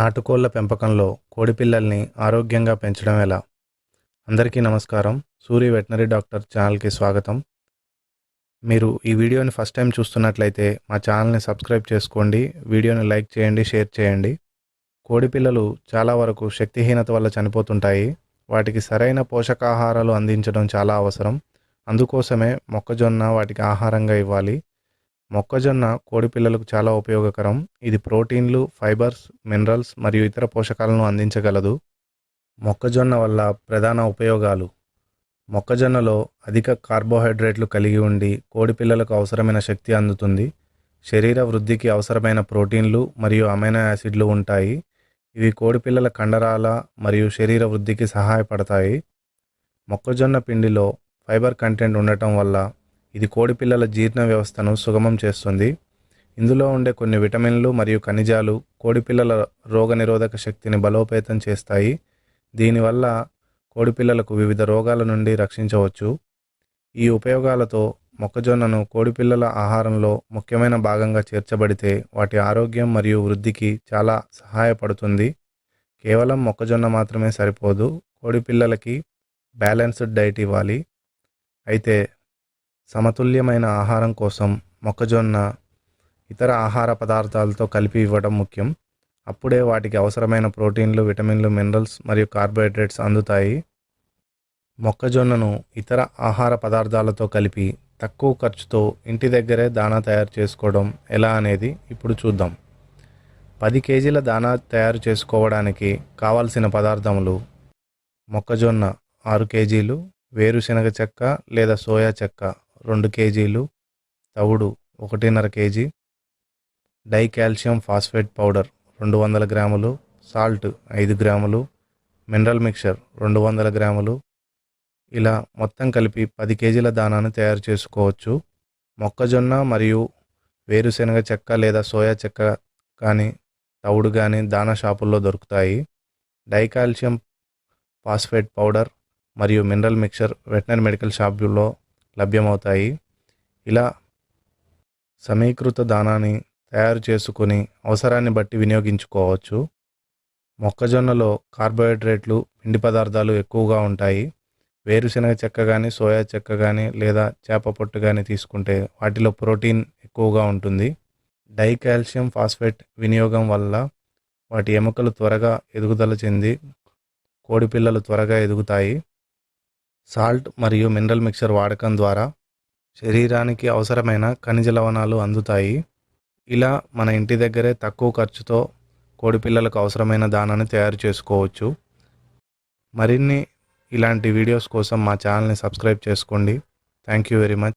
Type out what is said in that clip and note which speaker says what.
Speaker 1: నాటుకోళ్ళ పెంపకంలో కోడిపిల్లల్ని ఆరోగ్యంగా పెంచడం ఎలా? అందరికీ నమస్కారం. సూరి వెటనరీ డాక్టర్ ఛానల్కి స్వాగతం. మీరు ఈ వీడియోని ఫస్ట్ టైం చూస్తున్నట్లయితే మా ఛానల్ని సబ్స్క్రైబ్ చేసుకోండి వీడియోని లైక్ చేయండి షేర్ చేయండి. కోడిపిల్లలు చాలా వరకు శక్తిహీనత వల్ల చనిపోతుంటాయి. వాటికి సరైన పోషకాహారాలు అందించడం చాలా అవసరం. అందుకోసమే మొక్కజొన్న వాటికి ఆహారంగా ఇవ్వాలి. మొక్కజొన్న కోడిపిల్లలకు చాలా ఉపయోగకరం. ఇది ప్రోటీన్లు ఫైబర్స్ మినరల్స్ మరియు ఇతర పోషకాలను అందించగలదు. మొక్కజొన్న వల్ల ప్రధాన ఉపయోగాలు. మొక్కజొన్నలో అధిక కార్బోహైడ్రేట్లు కలిగి ఉండి కోడిపిల్లలకు అవసరమైన శక్తి అందుతుంది. శరీర వృద్ధికి అవసరమైన ప్రోటీన్లు మరియు అమైనో యాసిడ్లు ఉంటాయి. ఇవి కోడిపిల్లల కండరాల మరియు శరీర వృద్ధికి సహాయపడతాయి. మొక్కజొన్న పిండిలో ఫైబర్ కంటెంట్ ఉండటం వల్ల ఇది కోడిపిల్లల జీర్ణ వ్యవస్థను సుగమం చేస్తుంది. ఇందులో ఉండే కొన్ని విటమిన్లు మరియు ఖనిజాలు కోడిపిల్లల రోగనిరోధక శక్తిని బలోపేతం చేస్తాయి. దీనివల్ల కోడిపిల్లలకు వివిధ రోగాల నుండి రక్షించవచ్చు. ఈ ఉపయోగాలతో మొక్కజొన్నను కోడిపిల్లల ఆహారంలో ముఖ్యమైన భాగంగా చేర్చబడితే వాటి ఆరోగ్యం మరియు వృద్ధికి చాలా సహాయపడుతుంది. కేవలం మొక్కజొన్న మాత్రమే సరిపోదు. కోడిపిల్లలకి బ్యాలెన్స్డ్ డైట్ ఇవ్వాలి. అయితే సమతుల్యమైన ఆహారం కోసం మొక్కజొన్న ఇతర ఆహార పదార్థాలతో కలిపి ఇవ్వడం ముఖ్యం. అప్పుడే వాటికి అవసరమైన ప్రోటీన్లు విటమిన్లు మినరల్స్ మరియు కార్బోహైడ్రేట్స్ అందుతాయి. మొక్కజొన్నను ఇతర ఆహార పదార్థాలతో కలిపి తక్కువ ఖర్చుతో ఇంటి దగ్గరే దానా తయారు చేసుకోవడం ఎలా అనేది ఇప్పుడు చూద్దాం. పది కేజీల దాణా తయారు చేసుకోవడానికి కావాల్సిన పదార్థములు మొక్కజొన్న ఆరు కేజీలు వేరుశనగ చెక్క లేదా సోయా చెక్క రెండు కేజీలు తవుడు ఒకటిన్నర KG dicalcium phosphate powder రెండు వందల గ్రాములు సాల్ట్ ఐదు గ్రాములు మినరల్ మిక్చర్ రెండు వందల గ్రాములు. ఇలా మొత్తం కలిపి పది కేజీల దానాను తయారు చేసుకోవచ్చు. మొక్కజొన్న మరియు వేరుశనగ చెక్క లేదా సోయా చెక్క కానీ తవుడు కానీ దానా షాపుల్లో దొరుకుతాయి. డై కాల్షియం ఫాస్ఫేట్ పౌడర్ మరియు మినరల్ మిక్చర్ వెటనరీ మెడికల్ షాపులో లభ్యమవుతాయి. ఇలా సమీకృత దానాన్ని తయారు చేసుకొని అవసరాన్ని బట్టి వినియోగించుకోవచ్చు. మొక్కజొన్నలో కార్బోహైడ్రేట్లు పిండి పదార్థాలు ఎక్కువగా ఉంటాయి. వేరుశనగ చెక్క కానీ సోయా చెక్క కానీ లేదా చేప పొట్టు కానీ తీసుకుంటే వాటిలో ప్రోటీన్ ఎక్కువగా ఉంటుంది. డై కాల్షియం ఫాస్ఫేట్ వినియోగం వల్ల వాటి ఎముకలు త్వరగా ఎదుగుదల చెంది కోడిపిల్లలు త్వరగా ఎదుగుతాయి. సాల్ట్ మరియు మినరల్ మిక్చర్ వాడకం ద్వారా శరీరానికి అవసరమైన ఖనిజ లవణాలు అందుతాయి. ఇలా మన ఇంటి దగ్గరే తక్కువ ఖర్చుతో కోడిపిల్లలకు అవసరమైన దానాన్ని తయారు చేసుకోవచ్చు. మరిన్ని ఇలాంటి వీడియోస్ కోసం మా ఛానల్ని సబ్స్క్రైబ్ చేసుకోండి. Thank you very much.